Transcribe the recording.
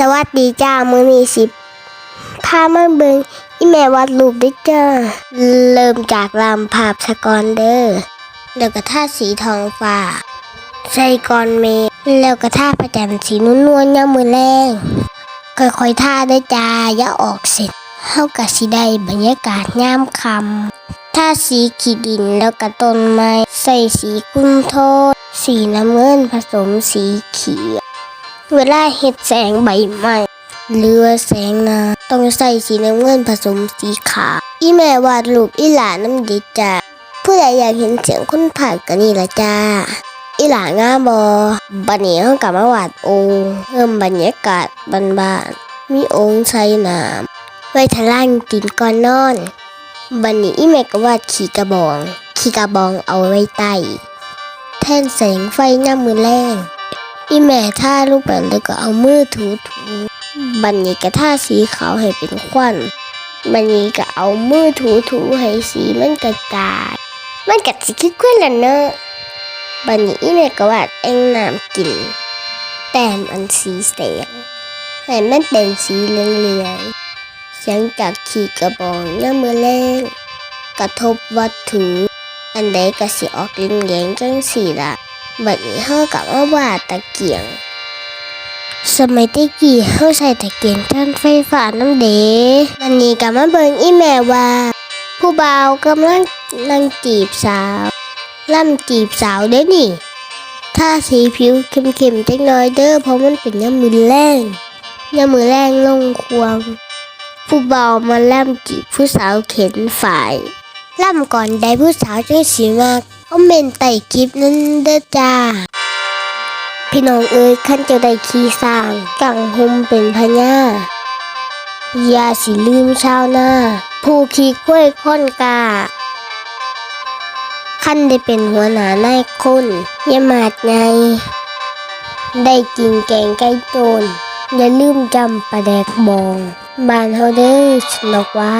สวัสดีจ้ามือนี้สิพามาเบิงอีแม่วัดรูปด้วยจ้าเริ่มจากลำภาพสกอนเดอร์แล้วก็ท่าสีทองฟ้าใส่กอนเมฆแล้วก็ท่าประจันสีนุ่นวลๆยามมือแรงค่อยๆท่าด้วยจ้าอย่าออกเสร็จเฮากับสีได้บรรยากาศยามคำท่าสีขีดินแล้วก็ต้นไม้ใส่สีกุ้งโทษ สีน้ำเงินผสมสีเขียว เวลาเห็ดแสงใบไม้หรือว่าแสงนาต้องใส่สีน้ำเงินผสมสีขาวอีแม่วาดรูปอีหลาน้ำดิจ้าผู้ใดอยากเห็นเสียงคนผ่านก็นี่ละจ้าอีหลางาบอบันนี้เขากลับมาวาดองค์เพิ่มบรรยากาศบ้านๆมีองค์ใส่น้ำไว้ทะล่างตีนก่อนนอนบันนี้อีแม่ก็วาดขี่กระบอง ขี่กระบองเอาไว้ใต้แท่นแสงไฟย่ามือแรง อีแม่ท่าลูกแบบแล้วก็เอามือถูถูบันนี้ก็ท่าสีขาวให้เป็นควันบันนี้ก็เอามือถูถูให้สีมันกระจายมันกัดสิคิดควนละเนอะบันนี้อีแม่ก็วาดเองน้ำกิน แต้มอันสีแสงให้มันเป็นสีเหลืองๆเสียงจากขีดกระบองน้ำมือแรงกระทบวัตถุ อันใดก็สิออกเหลืองๆจังสีละ บัดนี้เฮากับว่าวาตะเกียง สมัยตะกี้เฮาใส่ตะเกียงท่านไฟฟ้าน้ำเดวันนี้ก็มาเบิ่งอีแม่ว่า ผู้บ่าวกำลังนั่งจีบสาวล่ำจีบสาวเด้นี่ถ้าสีผิวเข้มๆจักน่อยเด้อเพราะมันเป็นยามมือแรงยามมือแรงลงควง ผู้บ่าวมาล่ำจีบผู้สาวเข็นฝ่ายล่ำก่อนได้ผู้สาวจังสีมาก คอมเมนต์ใต้คลิปนั้นเด้อจ้า พี่น้องเอ้ยขั้นจะได้ขี่สร้างกังหุมเป็นพญาอย่าสิลืมชาวนาผู้ขี่กล้วยค้นกาขั้นได้เป็นหัวหน้านายคนอย่ามาดไง ได้กินแกงไก่โจนอย่าลืมจำปลาแดกบอง บานเฮาเด้อฉันอกว่า